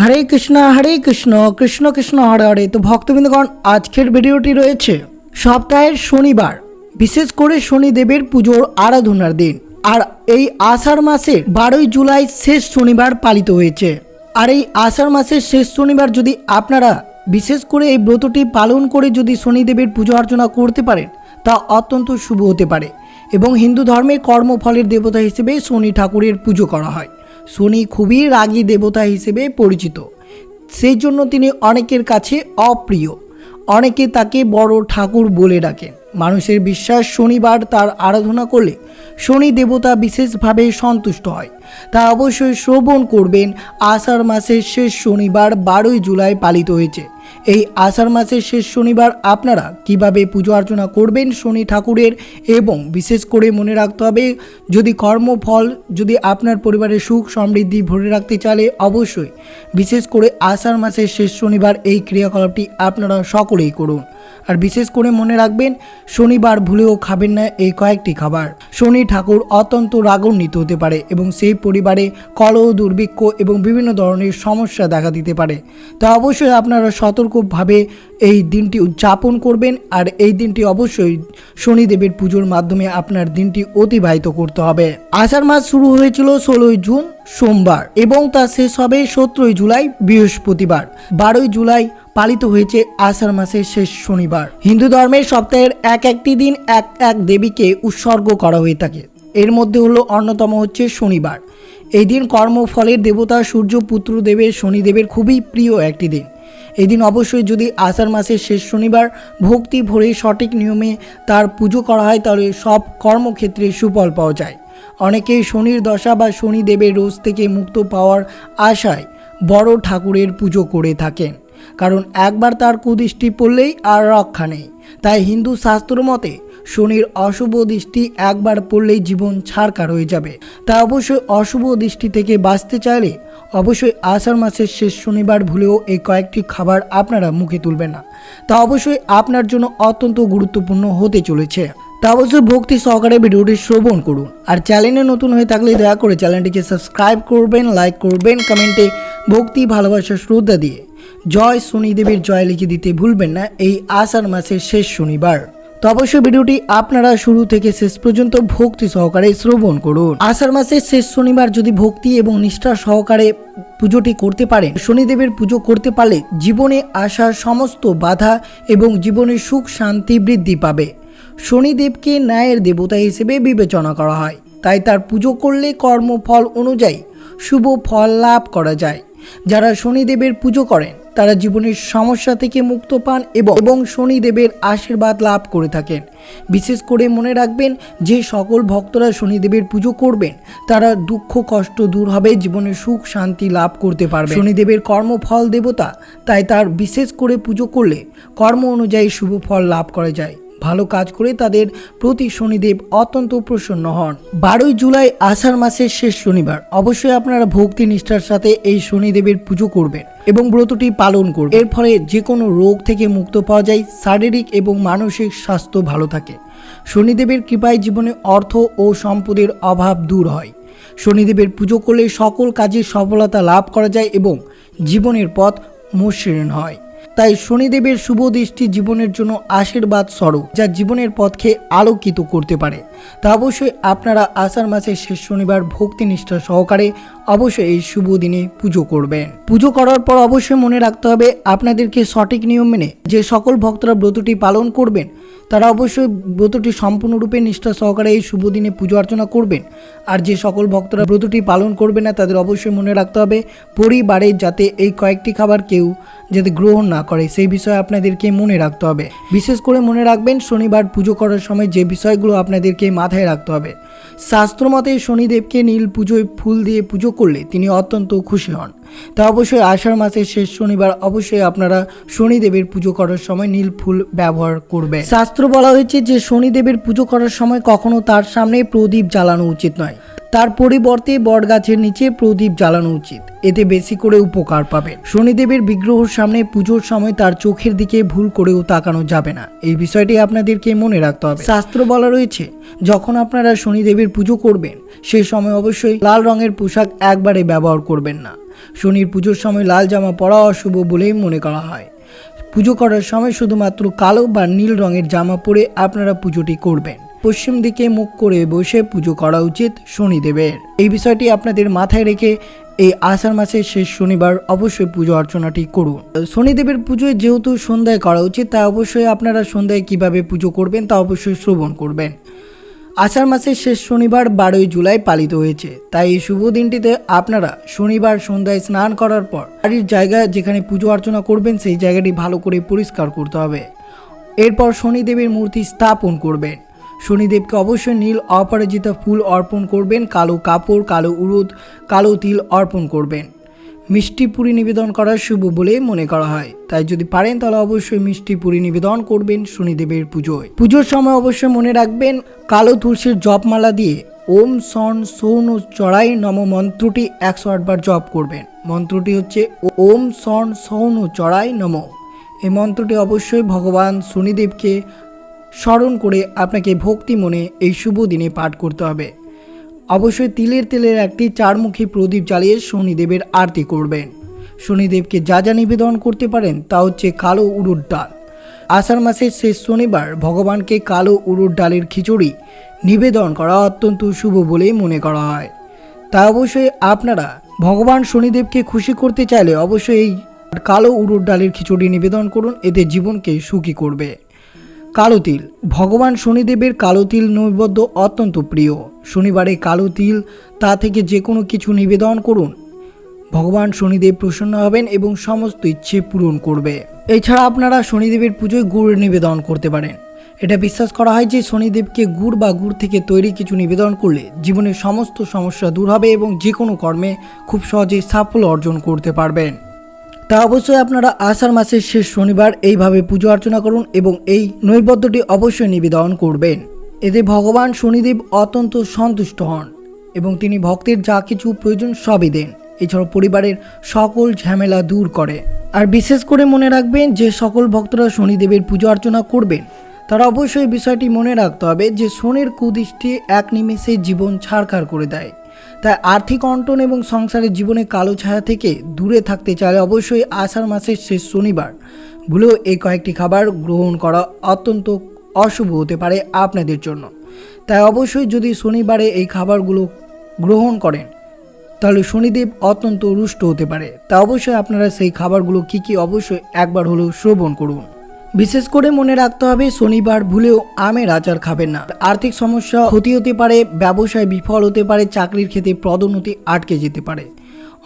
হরে কৃষ্ণ হরে কৃষ্ণ কৃষ্ণ কৃষ্ণ, হরে হরে। তো ভক্তবৃন্দগণ, আজকের ভিডিওটি রয়েছে সপ্তাহের শনিবার, বিশেষ করে শনিদেবের পুজোর আরাধনার দিন। আর এই আষাঢ় মাসের বারোই জুলাই শেষ শনিবার পালিত হয়েছে। আর এই আষাঢ় মাসের শেষ শনিবার যদি আপনারা বিশেষ করে এই ব্রতটি পালন করে যদি শনিদেবের পুজো অর্চনা করতে পারেন, তা অত্যন্ত শুভ হতে পারে। এবং হিন্দু ধর্মে কর্মফলের দেবতা হিসেবে শনি ঠাকুরের পুজো করা হয়। শনি খুবই রাগী দেবতা হিসেবে পরিচিত। সেই জন্য তিনি অনেকের কাছে অপ্রিয়। অনেকে তাকে বড় ঠাকুর বলে ডাকেন। মানুষের বিশ্বাস শনিবার তার আরাধনা করলে শনি দেবতা বিশেষভাবে সন্তুষ্ট হয়। তা অবশ্যই শ্রবণ করবেন। আষাঢ় মাসের শেষ শনিবার বারোই জুলাই পালিত হয়েছে। এই আষাঢ় মাসের শেষ শনিবার আপনারা কীভাবে পুজো অর্চনা করবেন শনি ঠাকুরের এবং বিশেষ করে মনে রাখতে হবে, যদি কর্মফল, যদি আপনার পরিবারের সুখ সমৃদ্ধি ভরে রাখতে চালে অবশ্যই বিশেষ করে আষাঢ় মাসের শেষ শনিবার এই ক্রিয়াকলাপটি আপনারা সকলেই করুন। আর বিশেষ করে মনে রাখবেন, শনিবার ভুলেও খাবেন না এই কয়েকটি খাবার। শনি ঠাকুর অত্যন্ত রাগান্বিত হতে পারে এবং সেই পরিবারে কলহ, দুর্ভিক্ষ এবং বিভিন্ন ধরনের সমস্যা দেখা দিতে পারে। তা অবশ্যই আপনারা সতর্কভাবে এই দিনটি উদযাপন করবেন আর এই দিনটি অবশ্যই শনিদেবের পুজোর মাধ্যমে আপনার দিনটি অতিবাহিত করতে হবে। আষাঢ় মাস শুরু হয়েছিল ষোলোই জুন, সোমবার এবং তা শেষ হবে সতেরোই জুলাই বৃহস্পতিবার। বারোই জুলাই পালিত হয়েছে আষাঢ় মাসের শেষ শনিবার। হিন্দু ধর্মের সপ্তাহের এক একটি দিন এক এক দেবীকে উৎসর্গ করা হয়ে থাকে। এর মধ্যে হলো অন্যতম হচ্ছে শনিবার। এই দিন কর্মফলের দেবতা সূর্য পুত্র দেবের শনিদেবের খুবই প্রিয় একটি দিন। এই দিন অবশ্যই যদি আষাঢ় মাসের শেষ শনিবার ভক্তি ভরে সঠিক নিয়মে তার পুজো করা হয়, তাহলে সব কর্মক্ষেত্রে সুফল পাওয়া যায়। অনেকেই শনির দশা বা শনিদেবের রোজ থেকে মুক্ত পাওয়ার আশায় বড় ঠাকুরের পুজো করে থাকেন। কারণ একবার তার কুদৃষ্টি পড়লেই আর রক্ষা নেই। তাই হিন্দু শাস্ত্র মতে, শনির অশুভ দৃষ্টি একবার পড়লেই জীবন ছাড়কার হয়ে যাবে। তা অবশ্যই অশুভ দৃষ্টি থেকে বাঁচতে চাইলে অবশ্যই আষাঢ় মাসের শেষ শনিবার ভুলেও এই কয়েকটি খাবার আপনারা মুখে তুলবেন না। তা অবশ্যই আপনার জন্য অত্যন্ত গুরুত্বপূর্ণ হতে চলেছে। তা অবশ্যই ভক্তি সহকারে ভিডিওটি শ্রবণ করুন। আর চ্যানেলে নতুন হয়ে থাকলে দয়া করে চ্যানেলটিকে সাবস্ক্রাইব করবেন, লাইক করবেন, কমেন্টে ভক্তি, ভালোবাসা, শ্রদ্ধা দিয়ে। জয় শনিদেবের জয় লিখে দিতে ভুলবেন না এই আষাঢ় মাসের শেষ শনিবার। তো অবশ্যই ভিডিওটি আপনারা শুরু থেকে শেষ পর্যন্ত ভক্তি সহকারে শ্রবণ করুন। আষাঢ় মাসের শেষ শনিবার যদি ভক্তি এবং নিষ্ঠা সহকারে পুজোটি করতে পারেন, শনিদেবের পুজো করতে পারলে জীবনে আসার সমস্ত বাধা এবং জীবনের সুখ শান্তি বৃদ্ধি পাবে। শনিদেবকে ন্যায়ের দেবতা হিসেবে বিবেচনা করা হয়। তাই তার পুজো করলে কর্মফল অনুযায়ী শুভ ফল লাভ করা যায়। যারা শনিদেবের পুজো করেন তারা জীবনের সমস্যা থেকে মুক্ত পান এবং শনিদেবের আশীর্বাদ লাভ করে থাকেন। বিশেষ করে মনে রাখবেন, যে সকল ভক্তরা শনিদেবের পুজো করবেন, তারা দুঃখ, কষ্ট দূর হবে, জীবনে সুখ, শান্তি লাভ করতে পারবে শনিদেবের কর্মফল দেবতা, তাই তার বিশেষ করে পুজো করলে কর্ম অনুযায়ী শুভ ফল লাভ করা যায়। ভালো কাজ করে তাদের প্রতি শনিদেব অত্যন্ত প্রসন্ন হন। বারোই জুলাই আষাঢ় মাসের শেষ শনিবার। অবশ্যই আপনারা ভক্তি নিষ্ঠার সাথে এই শনিদেবের পুজো করবেন এবং ব্রতটি পালন করবেন। এর ফলে যে কোনো রোগ থেকে মুক্ত পাওয়া যায়, শারীরিক এবং মানসিক স্বাস্থ্য ভালো থাকে। শনিদেবের কৃপায় জীবনে অর্থ ও সম্পদের অভাব দূর হয়। শনিদেবের পুজো করলে সকল কাজে সফলতা লাভ করা যায় এবং জীবনের পথ মসৃণ হয়। তাই শনিদেবের শুভ দৃষ্টি জীবনের জন্য আশীর্বাদ স্বরূপ, যা জীবনের পথকে আলোকিত করতে পারে। তা অবশ্যই আপনারা আষাঢ় মাসের শেষ শনিবার ভক্তি নিষ্ঠা সহকারে অবশ্যই এই শুভ দিনে পুজো করবেন। পুজো করার পর অবশ্যই মনে রাখতে হবে, আপনাদেরকে সঠিক নিয়ম মেনে যে সকল ভক্তরা ব্রতটি পালন করবেন তারা অবশ্যই ব্রতটি সম্পূর্ণরূপে নিষ্ঠা সহকারে এই শুভ দিনে পুজো অর্চনা করবেন। আর যে সকল ভক্তরা ব্রতটি পালন করবে না, তাদের অবশ্যই মনে রাখতে হবে, পরিবারে যাতে এই কয়েকটি খাবার কেউ যাতে গ্রহণ না করে, সেই বিষয়ে আপনাদেরকে মনে রাখতে হবে। বিশেষ করে মনে রাখবেন, শনিবার পুজো করার সময় যে বিষয়গুলো আপনাদেরকে মাথায় রাখতে হবে। শাস্ত্রমতে শনিদেবকে নীল পুজোয় ফুল দিয়ে পুজো করলে তিনি অত্যন্ত খুশি হন। তা অবশ্যই আষাঢ় মাসের শেষ শনিবার অবশ্যই আপনারা শনিদেবের পুজো করার সময় নীল ফুল ব্যবহার করবে শাস্ত্র বলা হয়েছে যে শনিদেবের পুজো করার সময় কখনো তার সামনে প্রদীপ জ্বালানো উচিত নয়। তার পরিবর্তে বটগাছের নিচে প্রদীপ জ্বালানো উচিত। এতে বেশি করে উপকার পাবেন। শনিদেবের বিগ্রহর সামনে পুজোর সময় তার চোখের দিকে ভুল করেও তাকানো যাবে না। এই বিষয়টি আপনাদেরকে মনে রাখতে হবে। শাস্ত্র বলা রয়েছে, যখন আপনারা শনিদেবের পুজো করবেন সেই সময় অবশ্যই লাল রঙের পোশাক একবারে ব্যবহার করবেন না। শনির পুজোর সময় লাল জামা পরা অশুভ বলেই মনে করা হয়। পুজো করার সময় শুধুমাত্র কালো বা নীল রঙের জামা পরে আপনারা পুজোটি করবেন। পশ্চিম দিকে মুখ করে বসে পুজো করা উচিত শনিদেবের। এই বিষয়টি আপনাদের মাথায় রেখে এই আষাঢ় মাসের শেষ শনিবার অবশ্যই পুজো অর্চনাটি করুন। শনিদেবের পুজোয় যেহেতু সন্ধ্যায় করা উচিত তা অবশ্যই আপনারা সন্ধ্যায় কীভাবে পুজো করবেন তা অবশ্যই শ্রবণ করবেন। আষাঢ় মাসের শেষ শনিবার বারোই জুলাই পালিত হয়েছে। তাই এই শুভ দিনটিতে আপনারা শনিবার সন্ধ্যায় স্নান করার পর বাড়ির জায়গা যেখানে পুজো অর্চনা করবেন, সেই জায়গাটি ভালো করে পরিষ্কার করতে হবে। এরপর শনিদেবের মূর্তি স্থাপন করবেন। শনিদেবকে অবশ্যই নীল অপরাজিতা ফুল অর্পণ করবেন, কালো কাপড়, কালো উরুদ, কালো তিল অর্পণ করবেন। মিষ্টি পুরি নিবেদন করা শুভ বলে মনে করা হয়। তাই যদি পারেন তাহলে অবশ্যই মিষ্টি পুরি নিবেদন করবেন শনিদেবের পুজোয়। পুজোর সময় অবশ্যই মনে রাখবেন, কালো তুলসীর জপমালা দিয়ে ওম সন সৌন চড়াই নম মন্ত্রটি একশো আটবার জপ করবেন। মন্ত্রটি হচ্ছে ওম সন সৌন চড়াই নম। এই মন্ত্রটি অবশ্যই ভগবান শনিদেবকে স্মরণ করে আপনাকে ভক্তি মনে এই শুভ দিনে পাঠ করতে হবে। অবশ্যই তিলের তেলের একটি চারমুখী প্রদীপ জ্বালিয়ে শনিদেবের আরতি করবেন। শনিদেবকে যা যা নিবেদন করতে পারেন তা হচ্ছে কালো উড়ুর ডাল। আষাঢ় মাসের শেষ শনিবার ভগবানকে কালো উড়ুর ডালের খিচুড়ি নিবেদন করা অত্যন্ত শুভ বলেই মনে করা হয়। তা অবশ্যই আপনারা ভগবান শনিদেবকে খুশি করতে চাইলে অবশ্যই এই কালো উড়ুর ডালের খিচুড়ি নিবেদন করুন, এতে জীবনকে সুখী করবে। কালো তিল ভগবান শনিদেবের কালো তিল নৈবেদ্য অত্যন্ত প্রিয়। শনিবারে কালো তিল তা থেকে যে কোনো কিছু নিবেদন করুন। ভগবান শনিদেব প্রসন্ন হবেন এবং সমস্ত ইচ্ছে পূরণ করবে। এছাড়া আপনারা শনিদেবের পুজোয় গুড় নিবেদন করতে পারেন। এটা বিশ্বাস করা হয় যে শনিদেবকে গুড় বা গুড় থেকে তৈরি কিছু নিবেদন করলে জীবনের সমস্ত সমস্যা দূর হবে এবং যে কোনো কর্মে খুব সহজেই সাফল্য অর্জন করতে পারবেন। তা অবশ্যই আপনারা আষাঢ় মাসের শেষ শনিবার এইভাবে পুজো অর্চনা করুন এবং এই নৈবদ্যটি অবশ্যই নিবেদন করবেন। এতে ভগবান শনিদেব অত্যন্ত সন্তুষ্ট হন এবং তিনি ভক্তের যা কিছু প্রয়োজন সবই দেন। এছাড়াও পরিবারের সকল ঝামেলা দূর করে। আর বিশেষ করে মনে রাখবেন যে সকল ভক্তরা শনিদেবের পুজো অর্চনা করবেন, তারা অবশ্যই বিষয়টি মনে রাখতে হবে যে শনির কুদৃষ্টি এক নিমেষে জীবন ছাড়খাড় করে দেয়। তাই আর্থিক অন্টন এবং সংসারের জীবনে কালো ছায়া থেকে দূরে থাকতে চাইলে অবশ্যই আষাঢ় মাসের শেষ শনিবার। ভুলেও এই কয়েকটি খাবার গ্রহণ করা অত্যন্ত অশুভ হতে পারে আপনাদের জন্য। তাই অবশ্যই যদি শনিবারে এই খাবারগুলো গ্রহণ করেন, তাহলে শনিদেব অত্যন্ত রুষ্ট হতে পারে। তা অবশ্যই আপনারা সেই খাবারগুলো কী কী অবশ্যই একবার হলেও শ্রবণ করুন। বিশেষ করে মনে রাখতে হবে, শনিবার ভুলেও আমের আচার খাবেন না। আর্থিক সমস্যা ক্ষতি হতে পারে, ব্যবসায় বিফল হতে পারে, চাকরির ক্ষেত্রে পদোন্নতি আটকে যেতে পারে।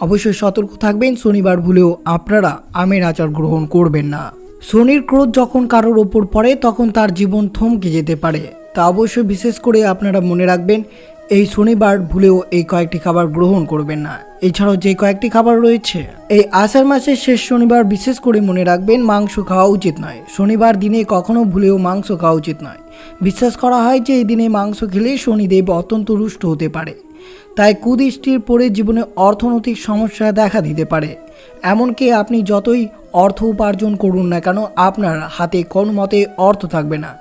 অবশ্যই সতর্ক থাকবেন, শনিবার ভুলেও আপনারা আমের আচার গ্রহণ করবেন না। শনির ক্রোধ যখন কারোর ওপর পড়ে, তখন তার জীবন থমকে যেতে পারে। তা অবশ্যই বিশেষ করে আপনারা মনে রাখবেন এই শনিবার ভুলেও এই কয়েকটি খাবার গ্রহণ করবেন না। এছাড়াও যে কয়েকটি খাবার রয়েছে, এই আষাঢ় মাসের শেষ শনিবার বিশেষ করে মনে রাখবেন মাংস খাওয়া উচিত নয়। শনিবার দিনে কখনো ভুলেও মাংস খাওয়া উচিত নয়। বিশ্বাস করা হয় যে এই দিনে মাংস খেলে শনিদেব অত্যন্ত রুষ্ট হতে পারে। তাই কুদৃষ্টির পরে জীবনে অর্থনৈতিক সমস্যা দেখা দিতে পারে। এমনকি আপনি যতই অর্থ উপার্জন করুন না কেন, আপনার হাতে কোনো মতে অর্থ থাকবে না।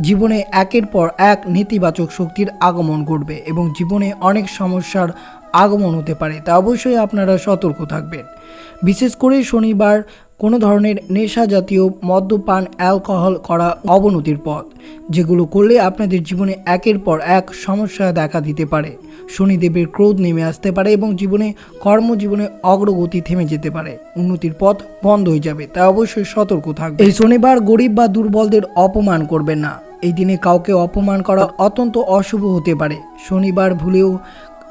জীবনে একের পর এক নেতিবাচক শক্তির আগমন ঘটবে এবং জীবনে অনেক সমস্যার আগমন হতে পারে, তা অবশ্যই আপনারা সতর্ক থাকবেন। বিশেষ করে শনিবার কোনো ধরনের নেশা জাতীয় মদ্যপান, অ্যালকোহল করা অবনতির পথ, যেগুলো করলে আপনাদের জীবনে একের পর এক সমস্যা দেখা দিতে পারে। শনিদেবের ক্রোধ নেমে আসতে পারে এবং জীবনে কর্মজীবনে অগ্রগতি থেমে যেতে পারে। উন্নতির পথ বন্ধ হয়ে যাবে তা অবশ্যই সতর্ক থাকবে এই শনিবার গরিব বা দুর্বলদের অপমান করবেন না। এই দিনে কাউকে অপমান করা অত্যন্ত অশুভ হতে পারে। শনিবার ভুলেও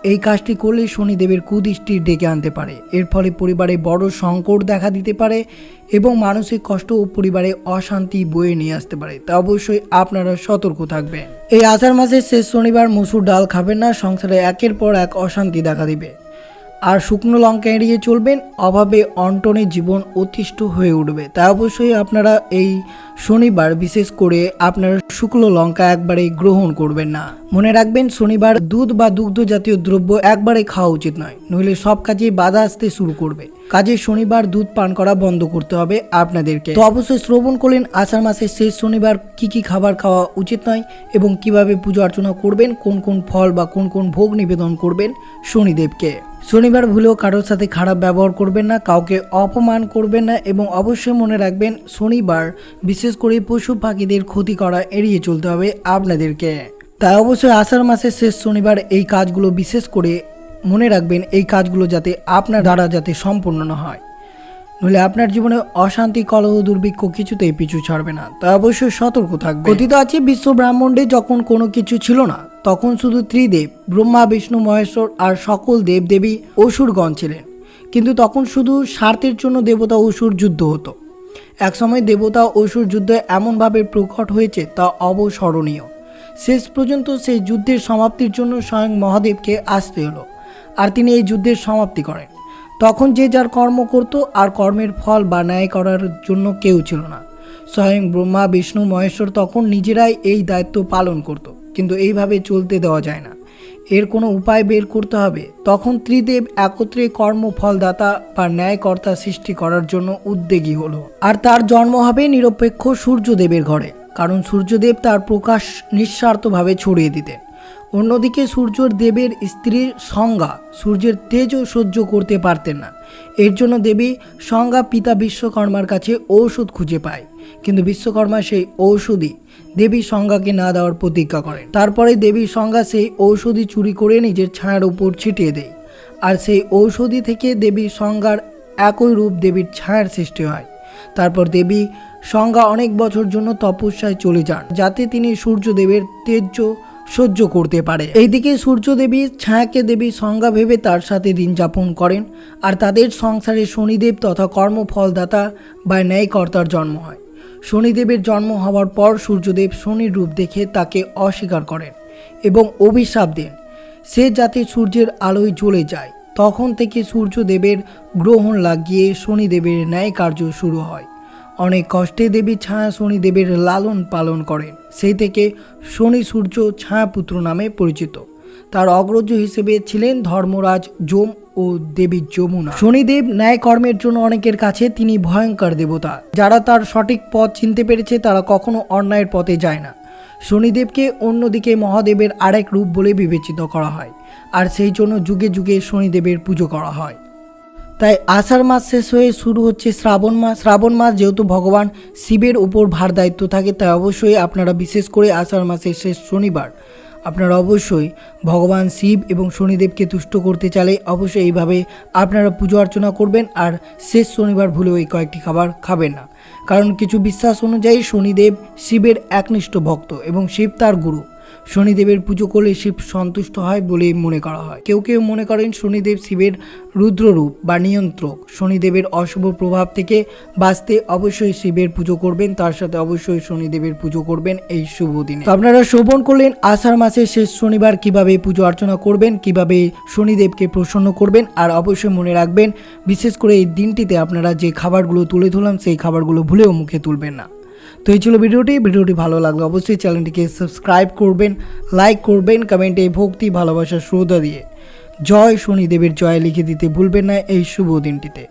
এই কাজটি করলে শনিদেবের কুদৃষ্টি ডেকে আনতে পারে। এর ফলে পরিবারে বড় সংকট দেখা দিতে পারে এবং মানসিক কষ্ট ও পরিবারে অশান্তি বয়ে নিয়ে আসতে পারে। তা অবশ্যই আপনারা সতর্ক থাকবেন। এই আষাঢ় মাসের শেষ শনিবার মসুর ডাল খাবেন না, সংসারে একের পর এক অশান্তি দেখা দিবে। আর শুকনো লঙ্কা এড়িয়ে চলবেন, অভাবে অন্টনে জীবন অতিষ্ঠ হয়ে উঠবে। তাই অবশ্যই আপনারা এই শনিবার বিশেষ করে আপনার শুকনো লঙ্কা একবারে গ্রহণ করবেন না। মনে রাখবেন শনিবার দুধ বা দুগ্ধ জাতীয় দ্রব্য একবারে খাওয়া উচিত নয়, নইলে সব কাজেই বাধা আসতে শুরু করবে। কাজে শনিবার দুধ পান করা বন্ধ করতে হবে আপনাদেরকে। তো অবশ্যই শ্রবণ করলেন, আষাঢ় মাসের শেষ শনিবার কি কি খাবার খাওয়া উচিত নয় এবং কীভাবে পুজো অর্চনা করবেন, কোন কোন ফল বা কোন কোন ভোগ নিবেদন করবেন শনিদেবকে। শনিবার ভুলেও কারোর সাথে খারাপ ব্যবহার করবেন না, কাউকে অপমান করবেন না এবং অবশ্যই মনে রাখবেন শনিবার বিশেষ করে পশু পাখিদের ক্ষতি করা এড়িয়ে চলতে হবে আপনাদেরকে। তাই অবশ্যই আষাঢ় মাসের শেষ শনিবার এই কাজগুলো বিশেষ করে মনে রাখবেন, এই কাজগুলো যাতে আপনার দ্বারা যাতে সম্পূর্ণ না হয়। নইলে আপনার জীবনে অশান্তি, কলহ, দুর্ভিক্ষ কিছুতেই পিছু ছাড়বে না। তাই অবশ্যই সতর্ক থাকবে কথিত আছে, বিশ্ব ব্রাহ্মণ্ডে যখন কোনো কিছু ছিল না, তখন শুধু ত্রিদেব, ব্রহ্মা, বিষ্ণু, মহেশ্বর আর সকল দেবদেবী অসুরগণ ছিলেন। কিন্তু তখন শুধু স্বার্থের জন্য দেবতা অসুর যুদ্ধ হতো। একসময় দেবতা অসুর যুদ্ধ এমনভাবে প্রকট হয়েছে তা অবস্মরণীয়। শেষ পর্যন্ত সেই যুদ্ধের সমাপ্তির জন্য স্বয়ং মহাদেবকে আসতে হলো আর তিনি এই যুদ্ধের সমাপ্তি করেন। তখন যে যার কর্ম করত আর কর্মের ফল বা ন্যায় করার জন্য কেউ ছিল না। স্বয়ং ব্রহ্মা, বিষ্ণু, মহেশ্বর তখন নিজেরাই এই দায়িত্ব পালন করত, কিন্তু এইভাবে চলতে দেওয়া যায় না। এর কোনো উপায় বের করতে হবে। তখন ত্রিদেব একত্রে কর্মফলদাতা বা ন্যায়কর্তা সৃষ্টি করার জন্য উদ্যোগী হলো। আর তার জন্ম হবে নিরপেক্ষ সূর্যদেবের ঘরে, কারণ সূর্যদেব তার প্রকাশ নিঃস্বার্থভাবে ছড়িয়ে দিতেন। অন্যদিকে সূর্যর দেবের স্ত্রীর সংজ্ঞা সূর্যের তেজও সহ্য করতে পারতেন না। এর জন্য দেবী সংজ্ঞা পিতা বিশ্বকর্মার কাছে ঔষধ খুঁজে পায়। কিন্তু বিশ্বকর্মা সেই ঔষধি। দেবী সংজ্ঞাকে না দেওয়ার প্রতিজ্ঞা করেন। তারপরে দেবী সংজ্ঞা সেই ঔষধি চুরি করে নিজের ছায়ার উপর ছিটিয়ে দেয়। আর সেই ঔষধি থেকে দেবী সংজ্ঞার একই রূপ দেবীর ছায়ার সৃষ্টি হয়। তারপর দেবী সংজ্ঞা অনেক বছর জন্য তপস্যায় চলে যান, যাতে তিনি সূর্যদেবের তেজ সহ্য করতে পারে। এইদিকে সূর্যদেবী ছায়াকে দেবী সংজ্ঞা ভেবে তার সাথে দিন যাপন করেন। আর তাদের সংসারে শনিদেব তথা কর্মফলদাতা বা ন্যায়কর্তার জন্ম হয়। শনিদেবের জন্ম হওয়ার পর সূর্যদেব শনির রূপ দেখে তাকে অস্বীকার করেন এবং অভিশাপ দেন। সে যাতে সূর্যের আলোয় জ্বলে যায়, তখন থেকে সূর্যদেবের গ্রহণ লাগিয়ে শনিদেবের ন্যায় কার্য শুরু হয়। অনেক কষ্টে দেবী ছায়া শনিদেবের লালন পালন করেন। সেই থেকে শনি সূর্য ছায়াপুত্র নামে পরিচিত। তার অগ্রজ হিসেবে ছিলেন ধর্মরাজ যম ও দেবী যমুনা। শনিদেব ন্যায় কর্মের জন্য অনেকের কাছে তিনি ভয়ঙ্কর দেবতা। যারা তার সঠিক পথ চিনতে পেরেছে, তারা কখনো অন্যায়ের পথে যায় না। শনিদেবকে অন্যদিকে মহাদেবের আরেক রূপ বলে বিবেচিত করা হয়, আর সেই জন্য যুগে যুগে শনিদেবের পুজো করা হয়। তাই আষাঢ় মাস শেষ হয়ে শুরু হচ্ছে শ্রাবণ মাস। শ্রাবণ মাস যেহেতু ভগবান শিবের উপর ভার দায়িত্ব থাকে, তাই অবশ্যই আপনারা বিশেষ করে আষাঢ় মাসের শেষ শনিবার আপনারা অবশ্যই ভগবান শিব এবং শনিদেবকে তুষ্ট করতে চাইলে অবশ্যই এইভাবে আপনারা পুজো অর্চনা করবেন আর শেষ শনিবার ভুলেও এই কয়েকটি খাবার খাবেন না। কারণ কিছু বিশ্বাস অনুযায়ী শনিদেব শিবের একনিষ্ঠ ভক্ত এবং শিব তার গুরু। শনিদেবের পুজো করলে শিব সন্তুষ্ট হয় বলে মনে করা হয়। কেউ কেউ মনে করেন শনিদেব শিবের রুদ্ররূপ বা নিয়ন্ত্রক। শনিদেবের অশুভ প্রভাব থেকে বাঁচতে অবশ্যই শিবের পুজো করবেন, তার সাথে অবশ্যই শনিদেবের পুজো করবেন এই শুভ দিনে। তো আপনারা শ্রবণ করলেন, আষাঢ় মাসের শেষ শনিবার কীভাবে পুজো অর্চনা করবেন, কীভাবে শনিদেবকে প্রসন্ন করবেন, আর অবশ্যই মনে রাখবেন, বিশেষ করে এই দিনটিতে আপনারা যে খাবারগুলো তুলে ধরলাম, সেই খাবারগুলো ভুলেও মুখে তুলবেন না। তো এই ছিল ভিডিওটি। ভিডিওটি ভালো লাগলে অবশ্যই চ্যানেলটিকে সাবস্ক্রাইব করবেন, লাইক করবেন, কমেন্টে ভক্তি ভালোবাসা শ্রদ্ধা দিয়ে। জয় শনিদেবের জয় লিখে দিতে ভুলবেন না এই শুভ দিনটিতে।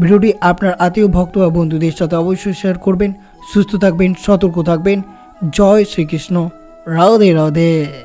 ভিডিওটি আপনার আত্মীয়, ভক্ত বা বন্ধুদের সাথে অবশ্যই শেয়ার করবেন। সুস্থ থাকবেন, সতর্ক থাকবেন। জয় শ্রীকৃষ্ণ। রাধে রাধে।